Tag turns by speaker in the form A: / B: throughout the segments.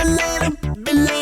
A: Banana, banana.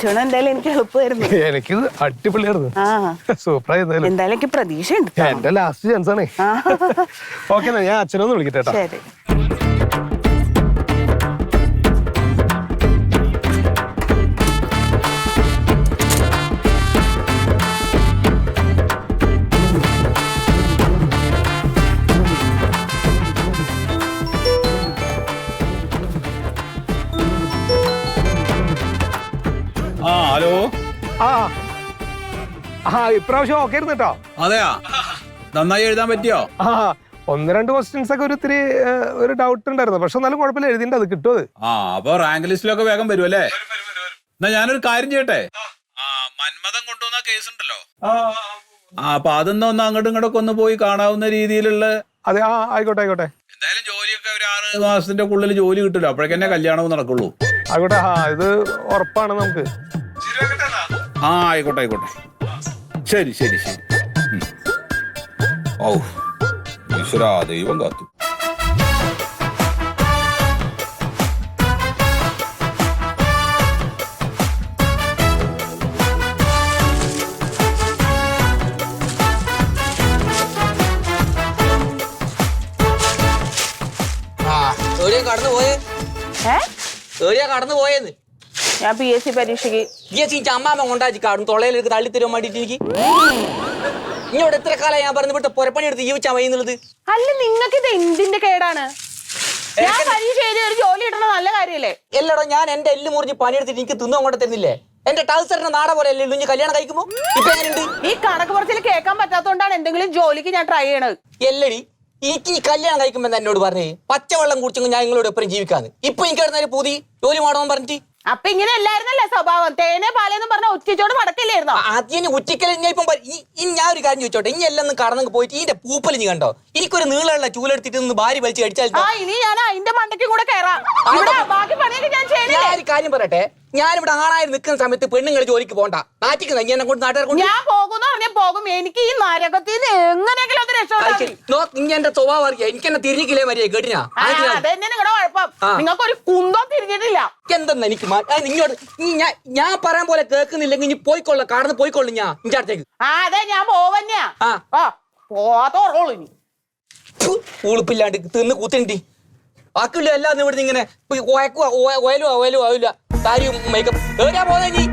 B: ഇച്ചോണ എന്തായാലും എനിക്ക് എളുപ്പമായിരുന്നു.
C: എനിക്ക് അടിപൊളിയായിരുന്നു. സൂപ്പറായി എന്തായാലും
B: എനിക്ക് പ്രതീക്ഷയുണ്ട്.
C: എന്റെ ലാസ്റ്റ് ചാൻസ് ആണ്. ഓക്കെ ഞാൻ അച്ഛനൊന്ന് വിളിക്കട്ടെ കേട്ടോ.
B: ശരി.
D: ഹലോ
C: ആ. ആ ഇപ്രാവശ്യം ഓക്കെ ആയിരുന്നു കേട്ടോ.
D: അതെയാ? നന്നായി എഴുതാൻ പറ്റിയോ?
C: ആ ഒന്ന് രണ്ട് ക്വസ്റ്റ്യൻസ് ഒക്കെ ഒരു ഇത്തിരി ഒരു ഡൗട്ട് ഉണ്ടായിരുന്നു. പക്ഷെ എന്നാലും കുഴപ്പമില്ല എഴുതിണ്ട് അത് കിട്ടും അത്.
D: ആ അപ്പൊ റാങ്ക് ലിസ്റ്റിലൊക്കെ വേഗം വരും അല്ലേ? എന്നാ ഞാനൊരു കാര്യം ചെയ്യട്ടെ? ആ മന്മഥം കൊണ്ടുവന്ന കേസ് ഉണ്ടല്ലോ. ആ അപ്പൊ അതൊന്നും ഒന്ന് അങ്ങോട്ടും ഇങ്ങോട്ടൊക്കെ ഒന്ന് പോയി കാണാവുന്ന രീതിയിലുള്ള
C: അതെ ആ ആയിക്കോട്ടെ ആയിക്കോട്ടെ.
D: എന്തായാലും ജോലിയൊക്കെ ഒരു ആറ് മാസത്തിന്റെ ഉള്ളിൽ ജോലി കിട്ടില്ല. അപ്പോഴേക്കന്നെ കല്യാണവും നടക്കുള്ളൂ.
C: ആയിക്കോട്ടെ ആ ഇത് ഉറപ്പാണ് നമുക്ക്.
D: ആ ആയിക്കോട്ടെ ആയിക്കോട്ടെ. ശരി ശരി ശരി. ഓ ഔ ഈശ്വരാ ദൈവം കാത്തു.
E: കടന്നു പോയേ
B: ഏ?
E: കടന്നു പോയെന്ന്
B: ഞാൻ പി എസ് സി പരീക്ഷയ്ക്ക്.
E: ഈ ചീച്ച അമ്മാമ്മ കൊണ്ടാച്ചി കാടും തൊള്ളയിലേക്ക് തള്ളി തരുവാൻ വേണ്ടിട്ട് എനിക്ക്? ഇങ്ങോട്ട് എത്ര കാലം ഞാൻ പറഞ്ഞു വിട്ട് പുരപ്പണി എടുത്ത് ജീവിച്ചാ മതി എന്നുള്ളത്?
B: അല്ല നിങ്ങൾക്ക് ഇത് എന്തിന്റെ കേടാണ്? ഞാൻ പരീക്ഷ എഴുതി ഒരു ജോലി കിട്ടണ നല്ല കാര്യല്ലേ?
E: എല്ലടോ ഞാൻ എന്റെ എല്ല് മുറിഞ്ഞ് പണിയെടുത്തിട്ട് എനിക്ക് തിന്നു അങ്ങോട്ട് തരുന്നില്ലേ? എന്റെ ടൗസറിന്റെ നാട പോലെ അല്ലേ ഇനി കല്യാണം കഴിക്കുമോ? ഇപ്പൊ എങ്ങനെയുണ്ട്?
B: ഈ കണക്ക് പറച്ചിൽ കേൾക്കാൻ പറ്റാത്തോണ്ടാണ് എന്തെങ്കിലും ജോലിക്ക് ഞാൻ ട്രൈ ചെയ്യണത്.
E: എല്ലടി എനിക്ക് ഈ കല്യാണം കഴിക്കുമ്പോ എന്നോട് പറഞ്ഞേ പച്ചവെള്ളം കുടിച്ചെങ്കിൽ ഞാൻ നിങ്ങളോട് എപ്പോഴും ജീവിക്കാന്ന്. ഇപ്പൊ എനിക്ക് കിടന്നാൽ പുതി ജോലി മാടോന്ന് പറഞ്ഞിട്ട്?
B: അപ്പൊ ഇങ്ങനെ അല്ലായിരുന്നല്ലേ സ്വഭാവം? തേനെ പാലെന്ന് പറഞ്ഞ ഉച്ചോട് മടക്കില്ലായിരുന്നോ
E: ആദ്യം ഉച്ചക്കൽ ഞാൻ ഇപ്പം ഈ- ഈ ഞാൻ ഒരു കാര്യം ചോദിച്ചോട്ടെ. ഇനി എല്ലാം കടന്നു പോയിട്ട് ഇതിന്റെ പൂപ്പൽ നീ കണ്ടോ? എനിക്കൊരു നീളമുള്ള ചൂലെടുത്തിട്ട് നിന്ന് ഭാര്യ വലിച്ചു അടിച്ചാൽ
B: ആ ഇനി ഞാൻ അതിന്റെ മണ്ടയ്ക്ക് കൂടെ കയറാം ബാക്കി പണിയൊക്കെ ഞാൻ
E: ഒരു കാര്യം പറയട്ടെ. ഞാനിവിടെ ആണായി നിൽക്കുന്ന സമയത്ത് പെണ്ണുങ്ങൾ ജോലിക്ക് പോകണ്ട നാട്ടിക്കുന്ന എന്നെ കൊണ്ട് നാട്ടുകാർ കൊണ്ട്
B: ഞാൻ പോകുന്നു പറഞ്ഞാൽ പോകും. എനിക്ക് ഈ നരകത്തിൽ നിന്ന് എങ്ങനെയെങ്കിലും ഒന്ന് രക്ഷപ്പെടാൻ
E: ഇനി എന്റെ സ്വഭാവം അറിയാം. എനിക്ക് എന്നെ തിരിഞ്ഞിക്കില്ലേ മരിയ കേട്ടിനാ.
B: അതന്നെ നിങ്ങളുടെ കുഴപ്പം. നിങ്ങൾക്ക് ഒരു കുന്തോ തിരിഞ്ഞിട്ടില്ല.
E: എന്തെന്ന് എനിക്ക് ഇനി ഞാൻ ഞാൻ പറയാൻ പോലെ കേൾക്കുന്നില്ലെങ്കിൽ ഇനി പോയിക്കൊള്ള. കടന്ന് പോയിക്കൊള്ളു ഞാൻ. ഇന്റെ അടുത്തേക്ക്.
B: ആ അതെ ഞാൻ പോവന്നെയാ
E: ആ.
B: ഉറവുള്ളൂ ഇനി.
E: ഉളുപ്പില്ലാണ്ട് തിന്ന് കൂത്തിണ്ടി. ബാക്കിയുള്ള എല്ലാം ഇവിടെ ഇവിടുന്ന് ഇങ്ങനെ ഒയക്കുക ഒയലും ഒയലും ആവില്ല കാര്യവും മേക്കപ്പ് എവിടെയാ പോകുന്ന നീ.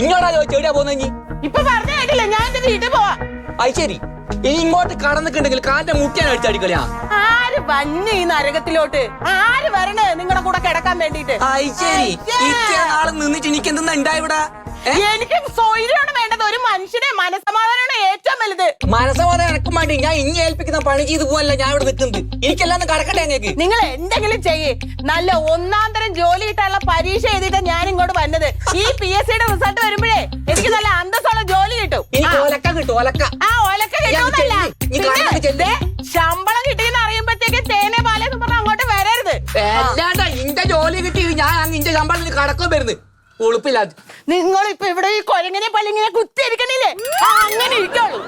E: ഇങ്ങോട്ടാ ചോദിച്ചു എവിടെയാ പോകുന്ന നീ.
B: ഇപ്പൊ പറഞ്ഞ കേട്ടില്ല? ഞാൻ എന്റെ വീട്ടിൽ പോവാ.
E: അത് ശരി. ഇനി ഇങ്ങോട്ട് കടന്നിട്ടുണ്ടെങ്കിൽ കാലിന്റെ മുട്ടിയാണ് അടിച്ചടിക്കളിയാ
B: ആര് വന്നു ഈ നരകത്തിലോട്ട്? ആര് വരണേ നിങ്ങളുടെ കൂടെ കിടക്കാൻ വേണ്ടിട്ട്
E: അത് ശരി. ഇത്ര നാളെ നിന്നിട്ട് എനിക്ക് എന്തെന്നാ ഉണ്ടായി ഇവിടെ ഏ?
B: എനിക്ക് സ്വൈര്യമാണ് വേണ്ടത്. ഒരു മനുഷ്യനെ മനസമാധാനമാണ് ഏറ്റവും വലുത്.
E: മനസ്സമാധാനം എനക്കും വേണ്ടി ഞാൻ ഇനി ഏൽപ്പിക്കുന്ന പണി ചെയ്ത് പോവല്ല ഞാൻ ഇവിടെ നിൽക്കുന്നത്. എനിക്കെല്ലാം കടക്കട്ടെ അങ്ങേക്ക്.
B: നിങ്ങൾ എന്തെങ്കിലും ചെയ്യേ. നല്ല ഒന്നാം തരം ജോലി കിട്ടാനുള്ള പരീക്ഷ എഴുതിയിട്ട് ഞാൻ ഇങ്ങോട്ട് വന്നത്. ഈ പി എസ് സിയുടെ റിസൾട്ട് വരുമ്പോഴേ എനിക്ക് നല്ല അന്തസ്സുള്ള ജോലി കിട്ടും.
E: ഒലക്ക കിട്ടും ഒലക്ക.
B: ആ ഒലക്ക. ദേ, ശമ്പളം കിട്ടിയെന്ന് അറിയുമ്പോഴത്തേക്ക് തേനെ പാലെന്ന് പറഞ്ഞ അങ്ങോട്ട് വരരുത്.
E: അല്ലാണ്ട ഇന്റെ ജോലി കിട്ടി ഞാൻ ഇന്റെ ശമ്പളത്തിൽ കടക്കം വരുന്നത് ഉളുപ്പില്ലാതെ
B: നിങ്ങൾ ഇപ്പൊ ഇവിടെ ഈ കൊരങ്ങനെ പല്ലിങ്ങനെ കുത്തിയിരിക്കണില്ലേ? അങ്ങനെ ഇരിക്കുള്ളൂ.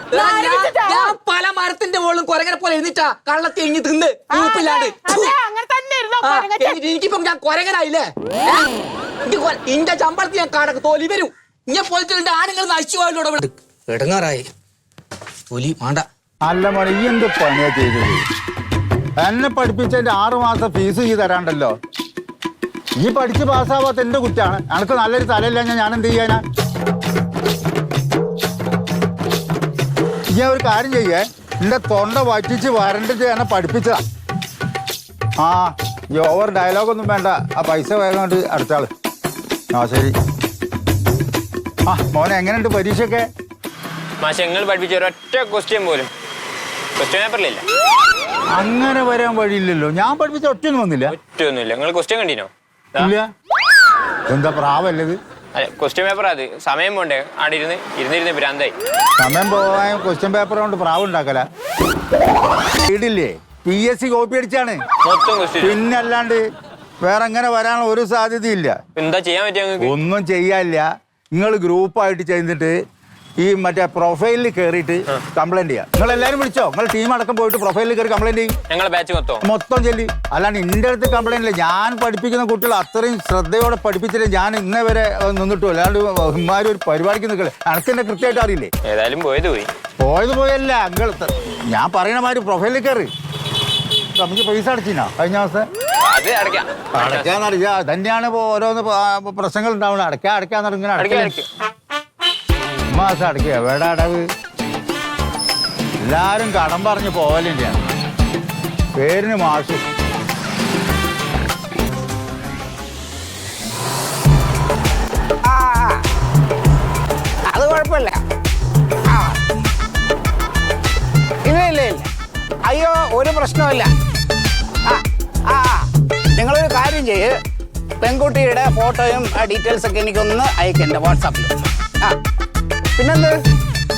E: ഞാൻ പല മരത്തിന്റെ മുകളിലും കൊരങ്ങനെ പോലെ എഴുന്നിട്ടാ കള്ളത്തി എഴുതി തിന്ന്
B: അതെ, അങ്ങനെ തന്നെ ഇരുന്നോ.
E: എനിക്കിപ്പം ഞാൻ കൊരങ്ങനായില്ലേ? ഇന്റെ ചമ്പളത്തിൽ ഞാൻ കടക്ക് തോലി വരും. ഇങ്ങനെ പോലത്തെ ആണുങ്ങൾ നശിച്ചു പോയല്ലോ ഇടങ്ങാറായി തൊലി വേണ്ട.
F: അല്ല മോളെ ഈ എന്ത് പണിയാ ചെയ്തത്? എന്നെ പഠിപ്പിച്ചതിന്റെ ആറു മാസം ഫീസ് ചെയ്ത് തരാണ്ടല്ലോ. ഈ പഠിച്ച് പാസ്സാവാത്ത എന്റെ കുറ്റാണ്. എനിക്ക് നല്ലൊരു തലയില്ല ഞാൻ എന്ത് ചെയ്യാനാ ഞാൻ? ഒരു കാര്യം ചെയ്യേ. എന്റെ തൊണ്ട വറ്റിച്ച് വരണ്ടിട്ട് എന്നെ പഠിപ്പിച്ചതാ. ആ ഈ ഓവർ ഡയലോഗ് ഒന്നും വേണ്ട. ആ പൈസ വേഗം അടുത്താൾ ആ ശരി. ആ മോനെ എങ്ങനെയുണ്ട് പരീക്ഷയൊക്കെ?
G: മാഷെ നിങ്ങൾ പഠിപ്പിച്ച ഒരൊറ്റ ക്വസ്റ്റ്യൻ പോലും. ക്വസ്റ്റ്യൻ പേപ്പറിലില്ല
F: അങ്ങനെ വരാൻ വഴിയില്ലല്ലോ. ഞാൻ പഠിപ്പിച്ച ഒറ്റയൊന്നും വന്നില്ല.
G: ഒറ്റൊന്നുമില്ല നിങ്ങൾ ക്വസ്റ്റ്യൻ കണ്ടിനോ.
F: ഇല്ല. എന്താ പ്രാവല്ലത്
G: ക്വസ്റ്റ്യൻ പേപ്പർ അത് സമയം പോണ്ടേ? അവിടെ ഇരുന്ന് ഇരുന്നിരുന്ന് ഭ്രാന്തായി.
F: സമയം പോകാൻ ക്വസ്റ്റ്യൻ പേപ്പർ കൊണ്ട് പ്രാവ് ഉണ്ടാക്കല. വീടില്ലേ പി എസ് സി കോപ്പി അടിച്ചാണ്.
G: മൊത്തം ക്വസ്റ്റ്യൻ
F: പിന്നല്ലാണ്ട് വേറെ അങ്ങനെ വരാനുള്ള ഒരു സാധ്യതയില്ല.
G: എന്താ ചെയ്യാൻ പറ്റിയ
F: ഒന്നും ചെയ്യാല്ല നിങ്ങൾ ഗ്രൂപ്പായിട്ട് ചെയ്തിട്ട് ഈ മറ്റേ പ്രൊഫൈലിൽ കയറിയിട്ട് കംപ്ലൈന്റ് ചെയ്യാം. നിങ്ങൾ എല്ലാരും വിളിച്ചോ? നിങ്ങൾ ടീം അടക്കം പോയിട്ട് പ്രൊഫൈലിൽ കയറി കംപ്ലൈന്റ് ചെയ്യും.
G: ഞങ്ങളെ ബാച്ച് മൊത്തം.
F: മൊത്തം ചെല്ലി. അല്ലാണ്ട് എന്റെ അടുത്ത് കംപ്ലൈന്റ് ഇല്ല. ഞാൻ പഠിപ്പിക്കുന്ന കുട്ടികൾ അത്രയും ശ്രദ്ധയോടെ പഠിപ്പിച്ചിട്ട് ഞാൻ ഇന്നേ വരെ നിന്നിട്ടു അല്ലാണ്ട് ഇമാര് ഒരു പരിപാടിക്ക് നിൽക്കില്ല? എനിക്ക് എന്നെ കൃത്യമായിട്ട് അറിയില്ലേ?
G: ഏതായാലും പോയത് പോയി.
F: പോയത് പോയല്ല അങ്ങൾ ഞാൻ പറയണ മാതിരി പ്രൊഫൈലിൽ കയറി നമുക്ക് പൈസ അടച്ചിനാ? കഴിഞ്ഞ
G: ദിവസം?
F: അടയ്ക്കാന്നറിയാ തന്നെയാണ് ഓരോന്ന് പ്രശ്നങ്ങൾ ഉണ്ടാവുന്നത് അടയ്ക്കാ അടയ്ക്കാന്ന് ഇങ്ങനെ
G: അടയ്ക്കാം
F: അടയ്ക്കാം
G: അടയ്ക്കാം.
F: മാസം അടയ്ക്കുക എവിടെ അടവ്? എല്ലാരും കടം പറഞ്ഞ് പോവലിന്റെ പേരിന് മാസം
H: അത് കുഴപ്പമില്ല. ഇല്ല ഇല്ല ഇല്ല. അയ്യോ ഒരു പ്രശ്നമില്ല ആ ആ. നിങ്ങളൊരു കാര്യം ചെയ്യ്. പെൺകുട്ടിയുടെ ഫോട്ടോയും ഡീറ്റെയിൽസ് ഒക്കെ എനിക്കൊന്ന് അയക്കണ്ട വാട്സാപ്പിൽ. ആ. പിന്നെന്ത്?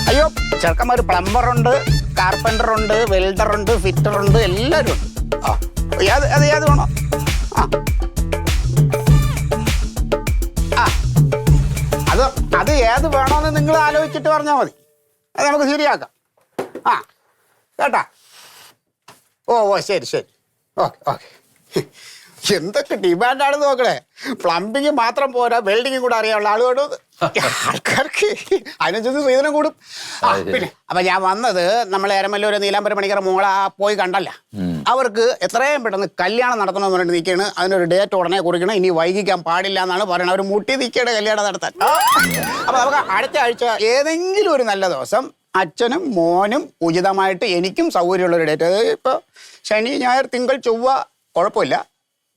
H: അയ്യോ ചെറുക്കന്മാർ പ്ലംബർ ഉണ്ട് കാർപ്പന്റർ ഉണ്ട് എല്ലാവരും ഉണ്ട്. ആ ഏത് അത് ഏത് വേണോ? ആ. ആ. അത് അത് ഏത് വേണമെന്ന് നിങ്ങൾ ആലോചിച്ചിട്ട് പറഞ്ഞാൽ മതി. അത് നമുക്ക് ശരിയാക്കാം. ആ. കേട്ടാ? ഓ ഓ ശരി ശരി. Okay okay. എന്തൊക്കെ ഡിമാൻഡാണെന്ന് നോക്കണേ. പ്ലംബിങ് മാത്രം പോരാ വെൽഡിങ്ങും കൂടെ അറിയാനുള്ള ആളുകൊണ്ട് ആൾക്കാർക്ക് അതിനനുസരിച്ച് സ്ത്രീധനം കൂടും. ആ, പിന്നെ അപ്പൊ ഞാൻ വന്നത് നമ്മളെ എരമല്ലൂര് നീലാംബര മണിക്കറ മോള പോയി കണ്ടല്ല. അവർക്ക് എത്രയും പെട്ടെന്ന് കല്യാണം നടത്തണം എന്ന് പറഞ്ഞിട്ട് നിൽക്കുകയാണ്. അതിനൊരു ഡേറ്റ് ഉടനെ കുറിക്കണം. ഇനി വൈകിക്കാൻ പാടില്ല എന്നാണ് പറയുന്നത്. അവർ മുട്ടി നിൽക്കേണ്ട കല്യാണം നടത്താൻ. ആ. അപ്പൊ നമുക്ക് അടുത്ത ആഴ്ച ഏതെങ്കിലും ഒരു നല്ല ദിവസം അച്ഛനും മോനും ഉചിതമായിട്ട് എനിക്കും സൗകര്യമുള്ള ഒരു ഡേറ്റ് അതായത് ഇപ്പൊ ശനി ഞായർ തിങ്കൾ ചൊവ്വ കുഴപ്പമില്ല.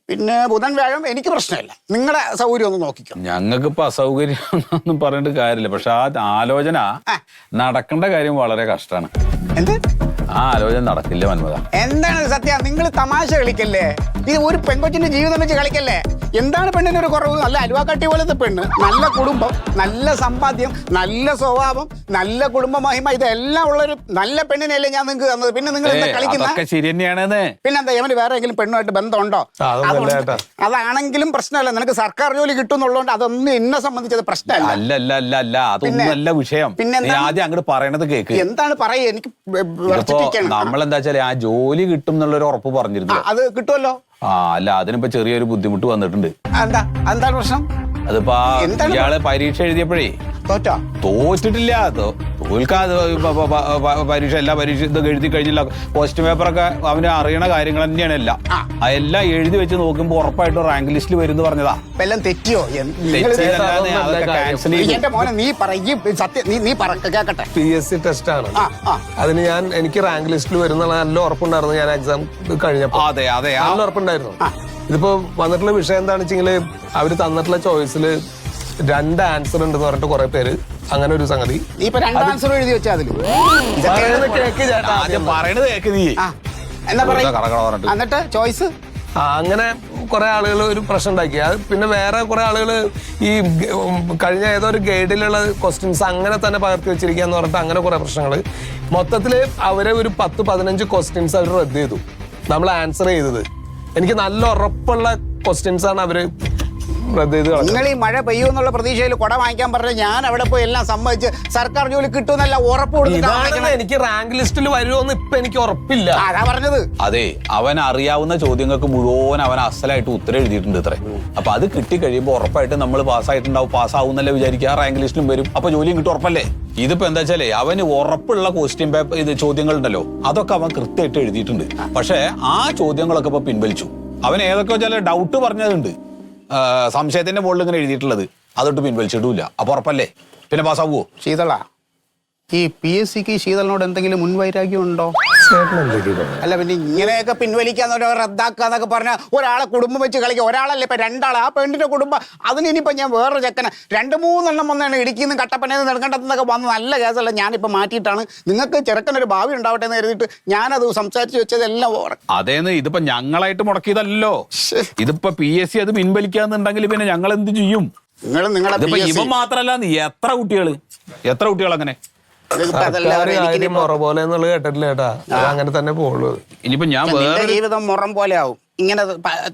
H: പിന്നെ ബുധൻ വ്യാഴം എനിക്ക് പ്രശ്നമില്ല. നിങ്ങളുടെ സൗകര്യം ഒന്ന് നോക്കിക്കോ.
D: ഞങ്ങൾക്ക് ഇപ്പൊ അസൗകര്യം ഒന്നും പറഞ്ഞിട്ട് കാര്യമില്ല. പക്ഷെ ആ ആലോചന. നടക്കേണ്ട കാര്യം വളരെ കഷ്ടമാണ്.
H: എന്ത്?
D: ആ ആലോചന നടക്കില്ല മന്മത
H: എന്താണ് സത്യ? നിങ്ങൾ തമാശ കളിക്കല്ലേ? ഇത് ഒരു പെൺകൊച്ചിന്റെ ജീവിതം വെച്ച് കളിക്കല്ലേ? എന്താണ് പെണ്ണിന് ഒരു കുറവ്? നല്ല അലുവാക്കട്ടി പോലത്തെ പെണ്ണ്. നല്ല കുടുംബം നല്ല സമ്പാദ്യം നല്ല സ്വഭാവം നല്ല കുടുംബ മഹിമ. ഇതെല്ലാം ഉള്ളൊരു നല്ല പെണ്ണിനെയല്ലേ ഞാൻ നിങ്ങൾക്ക് തന്നത്? പിന്നെ നിങ്ങൾ എന്താ കളിക്കുന്ന?
D: ശരി തന്നെയാണെന്ന്.
H: പിന്നെന്താ യമന് വേറെ എങ്കിലും പെണ്ണുമായിട്ട് ബന്ധമുണ്ടോ. അതാണെങ്കിലും പ്രശ്നമല്ല. നിനക്ക് സർക്കാർ ജോലി കിട്ടുന്നുള്ളതുകൊണ്ട് അതൊന്നും എന്നെ സംബന്ധിച്ചത് പ്രശ്നമല്ല.
D: അല്ല അല്ല അല്ല അല്ല. അതൊന്നും
H: പിന്നെ?
D: അല്ല വിഷയം.
H: പിന്നെ
D: ആദ്യം അങ്ങോട്ട് പറയണത് കേക്ക്.
H: എന്താണ് പറയുക എനിക്ക്.
D: നമ്മളെന്താ വെച്ചാൽ ആ ജോലി കിട്ടും എന്നുള്ളൊരു ഉറപ്പ് പറഞ്ഞിരുന്നു.
H: അത് കിട്ടുമല്ലോ.
D: ആ അല്ല അതിനിപ്പോ ചെറിയൊരു ബുദ്ധിമുട്ട് വന്നിട്ടുണ്ട്.
H: എന്താ എന്താണ് പ്രശ്നം?
D: അതിപ്പോ ഇയാൾ പരീക്ഷ എഴുതിയപ്പോഴേ
H: തോറ്റാ?
D: തോറ്റിട്ടില്ല. തോൽക്കാതെ പരീക്ഷ എല്ലാ പരീക്ഷ ഇതൊക്കെ എഴുതി കഴിഞ്ഞില്ല. ക്വസ്റ്റ്യൻ പേപ്പറൊക്കെ അവന് അറിയണ കാര്യങ്ങൾ തന്നെയാണ് എല്ലാം.
H: ആ.
D: അതെല്ലാം എഴുതി വെച്ച് നോക്കുമ്പോൾ ഉറപ്പായിട്ട് റാങ്ക് ലിസ്റ്റിൽ വരും പറഞ്ഞതാ.
H: എല്ലാം തെറ്റിയോ? നീ പറയും സത്യം നീ നീ പറ കേക്കട്ടെ.
C: പി എസ് സി ടെസ്റ്റ് ആണ്. അതിന് ഞാൻ എനിക്ക് റാങ്ക് ലിസ്റ്റിൽ വരുന്ന നല്ല ഉറപ്പുണ്ടായിരുന്നു ഞാൻ എക്സാം കഴിഞ്ഞപ്പോ.
D: അതെ അതെ.
C: നല്ല ഉറപ്പുണ്ടായിരുന്നു. ഇതിപ്പോ വന്നിട്ടുള്ള വിഷയം എന്താണെന്ന് വെച്ചെങ്കിൽ അവർ തന്നിട്ടുള്ള ചോയ്സിൽ രണ്ട് ആൻസർ ഉണ്ടെന്ന് പറഞ്ഞിട്ട് കുറെ പേര് അങ്ങനെ ഒരു സംഗതി.
H: നീ ഇപ്പൊ രണ്ട് ആൻസർ എഴുതി വെച്ചാ
C: അതിൽ. കേക്ക് ചേട്ടാ
D: ആദ്യം
C: ആദ്യം.
D: പറയണത് കേക്ക് നീ.
H: ആ എന്നാ പറയും?
D: വെറുതെ പറഞ്ഞിട്ട്.
H: എന്നിട്ട് ചോയ്സ്
C: ആ, അങ്ങനെ കുറെ ആളുകൾ ഒരു പ്രശ്നം ഉണ്ടാക്കി. അത് പിന്നെ വേറെ കുറെ ആളുകൾ ഈ ഗ- ഉം, കഴിഞ്ഞ ഏതോ ഒരു ഗൈഡിലുള്ള ക്വസ്റ്റ്യൻസ് അങ്ങനെ തന്നെ പകർത്തി വെച്ചിരിക്കുക എന്ന് പറഞ്ഞിട്ട് അങ്ങനെ കുറെ പ്രശ്നങ്ങൾ മൊത്തത്തിൽ അവരെ ഒരു പത്ത് പതിനഞ്ച് ക്വസ്റ്റ്യൻസ് അവർ റദ്ദ് ചെയ്തു. നമ്മൾ ആൻസർ ചെയ്തത്. എനിക്ക് നല്ല ഉറപ്പുള്ള ക്വസ്റ്റ്യൻസ് ആണ് അവർ
H: നിങ്ങൾ ഈ മഴ പെയ്യൂ എന്നുള്ള പ്രതീക്ഷയിൽ കുട വാങ്ങിക്കാൻ പറഞ്ഞ ഞാൻ അവിടെ പോയി എല്ലാം സമ്മതിച്ച് സർക്കാർ ജോലി കിട്ടുമെന്നല്ല ഉറപ്പ് കൊടുത്തിട്ട്
C: ഇതാണെന്ന് എനിക്ക് റാങ്ക് ലിസ്റ്റിൽ വരുമോ എന്ന് ഇപ്പൊ എനിക്ക് ഉറപ്പില്ല.
H: ആ, അതാ പറഞ്ഞത്.
D: അതെ അവൻ അറിയാവുന്ന ചോദ്യങ്ങൾക്ക് മുഴുവൻ അവൻ അസലായിട്ട് ഉത്തരം എഴുതിയിട്ടുണ്ട് ഇത്രേ. അപ്പൊ അത് കിട്ടി കഴിയുമ്പോൾ ഉറപ്പായിട്ട് നമ്മൾ പാസ്സായിട്ടുണ്ടാവും പാസ്സാവുന്നല്ലേ വിചാരിക്കുക. റാങ്ക് ലിസ്റ്റിലും വരും. അപ്പൊ ജോലിയും കിട്ടും ഉറപ്പല്ലേ? ഇതിപ്പോ എന്താ വെച്ചാലേ അവന് ഉറപ്പുള്ള ക്വസ്റ്റ്യൻ പേപ്പർ ഇത് ചോദ്യങ്ങൾ ഉണ്ടല്ലോ അതൊക്കെ അവൻ കൃത്യമായിട്ട് എഴുതിയിട്ടുണ്ട്. പക്ഷേ ആ ചോദ്യങ്ങളൊക്കെ ഇപ്പൊ പിൻവലിച്ചു. അവൻ ഏതൊക്കെ വെച്ചാൽ ഡൗട്ട് പറഞ്ഞതുണ്ട്. സംശയത്തിന്റെ മുകളിൽ ഇങ്ങനെ എഴുതിയിട്ടുള്ളത്. അതൊട്ട് പിൻവലിച്ചിട്ടില്ല അപ്പൊ ഉറപ്പല്ലേ? പിന്നെ പാസ്സാവുമോ
H: ശീതള ഈ പി എസ് സിക്ക് ശീതളിനോട് എന്തെങ്കിലും മുൻവൈരാഗ്യം ഉണ്ടോ? അല്ല പിന്നെ ഇങ്ങനെയൊക്കെ പിൻവലിക്കാന്ന് റദ്ദാക്കാന്നൊക്കെ പറഞ്ഞാൽ ഒരാളെ കുടുംബം വെച്ച് കളിക്കുക ഒരാളല്ലേ ഇപ്പൊ രണ്ടാളെ. ആ പെണ്ണിന്റെ കുടുംബം അതിന് ഇനിയിപ്പോ ഞാൻ വേറെ ചെക്കനെ രണ്ട് മൂന്നെണ്ണം വന്നാണ് ഇടുക്കിയിൽ നിന്ന് കട്ടപ്പനയിൽ നിന്ന് നെടുങ്കണ്ടത്തുനിന്നൊക്കെ വന്ന് നല്ല കേസല്ല ഞാനിപ്പോ മാറ്റിയിട്ടാണ്. നിങ്ങൾക്ക് ചെറുക്കനൊരു ഭാവി ഉണ്ടാവട്ടെ എന്ന് കരുതിയിട്ട് ഞാനത് സംസാരിച്ചു വെച്ചതെല്ലാം
D: അതേന്ന് ഇതിപ്പോ ഞങ്ങളായിട്ട് മുടക്കിയതല്ലോ. ഇതിപ്പോ പി എസ് സി അത് പിൻവലിക്കാന്നുണ്ടെങ്കിൽ പിന്നെ ഞങ്ങൾ എന്ത് ചെയ്യും?
H: നിങ്ങൾ നിങ്ങളെ
D: ഇവൻ മാത്രല്ല നീ എത്ര കുട്ടികൾ? എത്ര കുട്ടികൾ അങ്ങനെ
C: പോലെ എന്നുള്ളത് കേട്ടിട്ടില്ല ചേട്ടാ അങ്ങനെ തന്നെ പോകുള്ളൂ
D: ഇനിയിപ്പോ ഞാൻ വേറെ
H: ജീവിതം മുറം പോലെ ആവും. ഇങ്ങനെ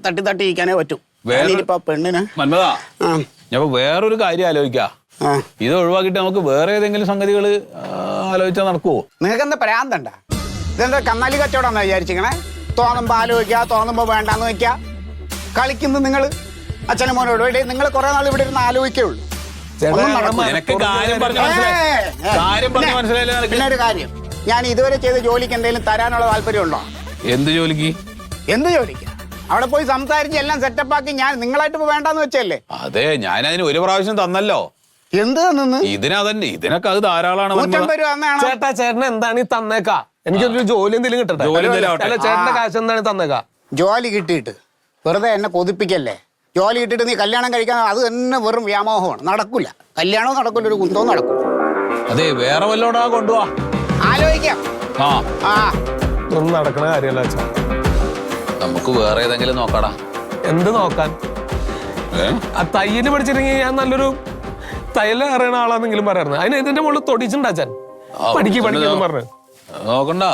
H: തട്ടി തട്ടി ഇരിക്കാനേ പറ്റും.
D: വേറെ-
H: പെണ്ണിന്
D: മന്മതാ
H: ആ.
D: ഞാൻ വേറൊരു കാര്യം ആലോചിക്കാം. ഇത് ഒഴിവാക്കിയിട്ട് നമുക്ക് വേറെ ഏതെങ്കിലും സംഗതികൾ ആലോചിച്ചാൽ നടക്കുവോ?
H: നിങ്ങൾക്ക് എന്താ പ്രാന്തണ്ട? ഇതെന്താ കന്നാലി കച്ചവടം വിചാരിച്ചിങ്ങനെ തോന്നുമ്പോ ആലോചിക്കുക തോന്നുമ്പോ വേണ്ടാന്ന് വെക്കുക കളിക്കുന്നത് നിങ്ങൾ അച്ഛനും മോനോട് വേണ്ടി നിങ്ങൾ കുറെ നാൾ ഇവിടെ ഇരുന്ന് ആലോചിക്കുള്ളൂ
C: ചേട്ടാ,
H: പിന്നെ- ഒരു കാര്യം. ഞാൻ ഇതുവരെ ചെയ്ത ജോലിക്ക് എന്തെങ്കിലും തരാനുള്ള താല്പര്യമുണ്ടോ?
D: എന്ത് ജോലിക്ക്?
H: എന്ത് ജോലിക്ക്? അവിടെ പോയി സംസാരിച്ച് എല്ലാം സെറ്റപ്പ് ആക്കി ഞാൻ നിങ്ങളായിട്ട് വേണ്ടെന്ന് വെച്ചല്ലേ
D: അതെ ഞാൻ അതിന് ഒരു പ്രാവശ്യം തന്നല്ലോ.
H: എന്ത് ഇതിനാ
D: ഇതിനതന്നെ ഇതിനൊക്കെ അത് ധാരാളമാണ്
C: ചേട്ടാ ചേട്ടൻ എന്താണ് ഈ തന്നേക്കാ? എനിക്കൊരു ജോലി എന്തെങ്കിലും കിട്ടട്ടെ?
D: ജോലി
C: ചേട്ടന്റെ കാശ് എന്താണ് തന്നേക്കാ?
H: ജോലി കിട്ടിയിട്ട്. വെറുതെ എന്നെ കൊതിപ്പിക്കല്ലേ? ജോലി ഇട്ടിട്ട് നീ കല്യാണം കഴിക്കാൻ അത് തന്നെ വെറും വ്യാമോഹമാണ്. നടക്കില്ല കല്യാണവും നടക്കില്ല ഒരു കുന്തവും നടക്കും
D: അതെ വേറെ വല്ലോടാ കൊണ്ടുപോവാ
H: ആലോചിക്കാം.
D: ആ.
H: ആ.
C: ഒന്നും നടക്കണ കാര്യമല്ല അച്ഛാ.
D: നമുക്ക് വേറെ ഏതെങ്കിലും നോക്കാടാ.
C: എന്ത് നോക്കാൻ? ആ തയ്യൽ പഠിച്ചിരുന്നെങ്കിൽ ഞാൻ നല്ലൊരു തയ്യൽ അറിയണ ആളാന്നെങ്കിലും പറയുന്നത് അതിന് ഇതിന്റെ മുകളിൽ
D: തൊടിച്ചിണ്ടാച്ചാൻ
C: പഠിക്ക് പഠിക്കുന്നു പറഞ്ഞു.
D: നോക്കണ്ട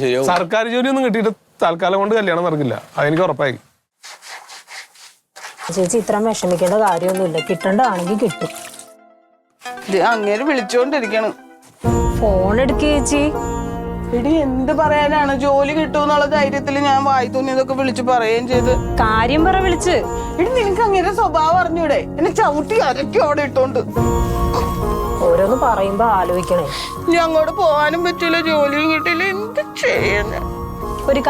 D: ശരിയാവും.
C: സർക്കാർ ജോലി ഒന്നും കിട്ടിയിട്ട് തൽക്കാലം കൊണ്ട് കല്യാണം നടക്കില്ല. അതെനിക്ക് ഉറപ്പായി.
I: ചേച്ചി ഇത്രയും വിഷമിക്കേണ്ട കാര്യമൊന്നുമില്ല. കിട്ടേണ്ടതാണെങ്കിൽ കിട്ടും.
B: ഇത് അങ്ങേര് വിളിച്ചോണ്ടിരിക്കണം.
I: ഫോൺ എടുക്ക ചേച്ചി.
B: എടി എന്ത് പറയാനാണ്? ജോലി കിട്ടുമെന്നുള്ള ധൈര്യത്തിൽ ഞാൻ വായി തോന്നിയതൊക്കെ വിളിച്ചു പറയുകയും ചെയ്ത്.
I: കാര്യം പറ വിളിച്ച്.
B: എടി നിനക്ക് അങ്ങനെ സ്വഭാവം അറിഞ്ഞൂടെ? എന്നെ ചവിട്ടി അരക്കി അവിടെ ഇട്ടോണ്ട്.
I: ഓരോന്ന് പറയുമ്പോ ആലോചിക്കണേ.
B: ഞങ്ങോട്ട് അങ്ങോട്ട് പോകാനും പറ്റില്ല ജോലിയും കിട്ടില്ല എന്ത് ചെയ്യാൻ